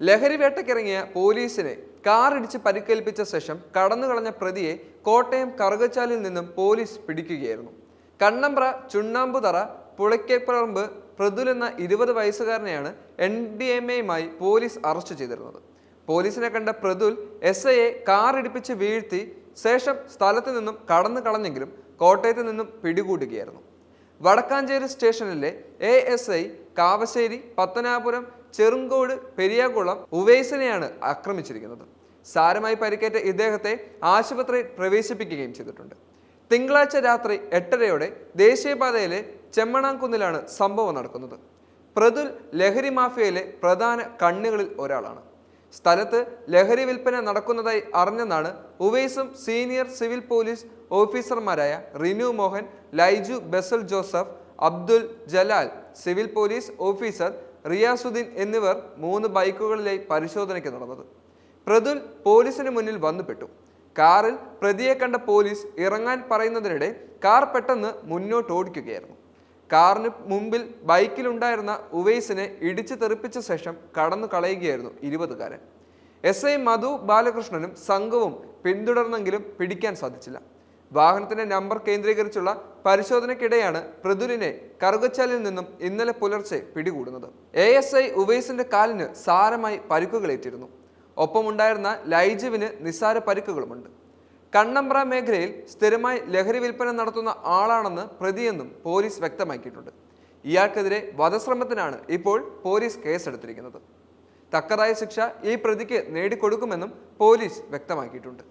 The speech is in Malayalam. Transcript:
ലഹരി വേട്ടക്കിറങ്ങിയ പോലീസിനെ കാറിടിച്ച് പരിക്കേൽപ്പിച്ച ശേഷം കടന്നുകളഞ്ഞ പ്രതിയെ കോട്ടയം കറുകച്ചാലിൽ നിന്നും പോലീസ് പിടിക്കുകയായിരുന്നു. കണ്ണമ്പ്ര ചുണ്ണാമ്പുതറ പുളയ്ക്കപ്പറമ്പ് പ്രതുൽ എന്ന ഇരുപത് വയസ്സുകാരനെയാണ് എൻ ഡി എം എയുമായി പോലീസ് അറസ്റ്റ് ചെയ്തിരുന്നത്. പോലീസിനെ കണ്ട പ്രതുൽ എസ് ഐയെ കാർ ഇടിപ്പിച്ച് വീഴ്ത്തി ശേഷം സ്ഥലത്ത് നിന്നും കടന്നു കളഞ്ഞെങ്കിലും കോട്ടയത്ത് നിന്നും പിടികൂടുകയായിരുന്നു. വടക്കാഞ്ചേരി സ്റ്റേഷനിലെ A S I Kavassery Pathanapuram Cherunkode Periyakulam ഉവൈസിനെയാണ് ആക്രമിച്ചിരിക്കുന്നത്. സാരമായി പരിക്കേറ്റ ഇദ്ദേഹത്തെ ആശുപത്രിയിൽ പ്രവേശിപ്പിക്കുകയും ചെയ്തിട്ടുണ്ട്. തിങ്കളാഴ്ച രാത്രി എട്ടരയോടെ ദേശീയപാതയിലെ ചെമ്മണാംകുന്നിലാണ് സംഭവം നടക്കുന്നത്. പ്രതുൽ ലഹരി മാഫിയയിലെ പ്രധാന കണ്ണുകളിൽ ഒരാളാണ്. സ്ഥലത്ത് ലഹരി വിൽപ്പന നടക്കുന്നതായി അറിഞ്ഞെന്നാണ് ഉവൈസും സീനിയർ സിവിൽ പോലീസ് ഓഫീസർമാരായ Rinu Mohan Laiju Basal Joseph Abdul Jalal civil police officer Riyasudheen എന്നിവർ മൂന്ന് ബൈക്കുകളിലായി പരിശോധനയ്ക്ക് നടന്നത്. പ്രതുൽ പോലീസിന് മുന്നിൽ വന്നുപെട്ടു. കാറിൽ പ്രതിയെ കണ്ട പോലീസ് ഇറങ്ങാൻ പറയുന്നതിനിടെ കാർ പെട്ടെന്ന് മുന്നോട്ട് ഓടിക്കുകയായിരുന്നു കാറിന് മുമ്പിൽ ബൈക്കിലുണ്ടായിരുന്ന ഉവൈസിനെ ഇടിച്ചു തെറിപ്പിച്ച ശേഷം കടന്നു കളയുകയായിരുന്നു ഇരുപതുകാരൻ. എസ് ഐ മധു ബാലകൃഷ്ണനും സംഘവും പിന്തുടർന്നെങ്കിലും പിടിക്കാൻ സാധിച്ചില്ല. വാഹനത്തിന്റെ നമ്പർ കേന്ദ്രീകരിച്ചുള്ള പരിശോധനയ്ക്കിടെയാണ് പ്രതുലിനെ കറുകച്ചാലിൽ നിന്നും ഇന്നലെ പുലർച്ചെ പിടികൂടുന്നത്. എ എസ് ഐ ഉവൈസിന്റെ കാലിന് സാരമായി പരിക്കുകളേറ്റിരുന്നു. ഒപ്പമുണ്ടായിരുന്ന ലൈജുവിന് നിസ്സാര പരിക്കുകളുമുണ്ട്. കണ്ണമ്പ്ര മേഖലയിൽ സ്ഥിരമായി ലഹരി വിൽപ്പന നടത്തുന്ന ആളാണെന്ന് പ്രതിയെന്നും പോലീസ് വ്യക്തമാക്കിയിട്ടുണ്ട്. ഇയാൾക്കെതിരെ വധശ്രമത്തിനാണ് ഇപ്പോൾ പോലീസ് കേസെടുത്തിരിക്കുന്നത്. തക്കതായ ശിക്ഷ ഈ പ്രതിക്ക് നേടിക്കൊടുക്കുമെന്നും പോലീസ് വ്യക്തമാക്കിയിട്ടുണ്ട്.